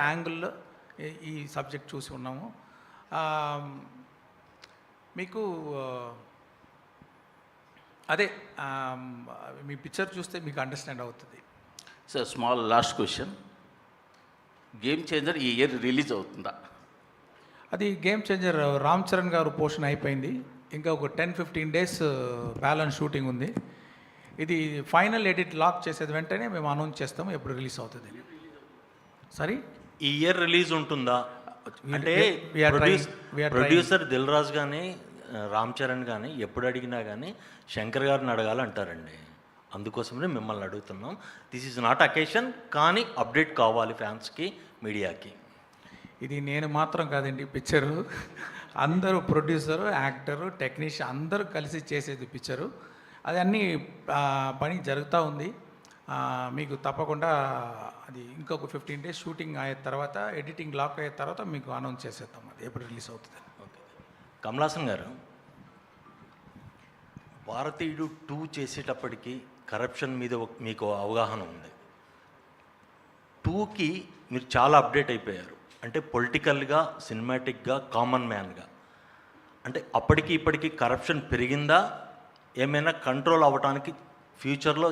యాంగిల్లో ఈ- సబ్జెక్ట్ చూసి ఉన్నాము. మీకు అదే మీ పిక్చర్ చూస్తే మీకు అండర్స్టాండ్ అవుతుంది. Sir small last question Game Changer ఈ ఇయర్ రిలీజ్ అవుతుందా? అది గేమ్ చేంజర్ రామ్ చరణ్ గారు పోర్షన్ అయిపోయింది. ఇంకా ఒక ten fifteen days balance shooting ఉంది. ఇది ఫైనల్ ఎడిట్ లాక్ చేసేది వెంటనే మేము అనౌన్స్ చేస్తాము ఎప్పుడు రిలీజ్ అవుతుంది. సరే ఈ ఇయర్ రిలీజ్ ఉంటుందా? అంటే. ప్రొడ్యూసర్ దిల్ రాజు కానీ రామ్ చరణ్ కానీ ఎప్పుడు అడిగినా కానీ శంకర్ గారిని అడగాలంటారండి. అందుకోసమే మిమ్మల్ని అడుగుతున్నాం. దిస్ ఈజ్ నాట్ అకేషన్ కానీ అప్డేట్ కావాలి ఫ్యాన్స్కి మీడియాకి. ఇది నేను మాత్రం కాదండి పిక్చరు. అందరూ ప్రొడ్యూసరు యాక్టరు టెక్నీషియన్ అందరూ కలిసి చేసేది పిక్చరు. అది అన్నీ పని జరుగుతూ ఉంది. మీకు తప్పకుండా అది ఇంకొక ఫిఫ్టీన్ డేస్ షూటింగ్ అయిన తర్వాత ఎడిటింగ్ లాక్ అయిన తర్వాత మీకు అనౌన్స్ చేసేద్దాం అది. ఎప్పుడు రిలీజ్ అవుతుంది ఓకే. కమలాసన్ గారు భారతీయుడు టూ చేసేటప్పటికి కరప్షన్ మీద ఒక- మీకు అవగాహన ఉంది. టూకి మీరు చాలా అప్డేట్ అయిపోయారు. అంటే పొలిటికల్గా సినిమాటిక్గా కామన్ మ్యాన్గా అంటే అప్పటికి ఇప్పటికి కరప్షన్ పెరిగిందా? ఏమైనా కంట్రోల్ అవ్వడానికి ఫ్యూచర్లో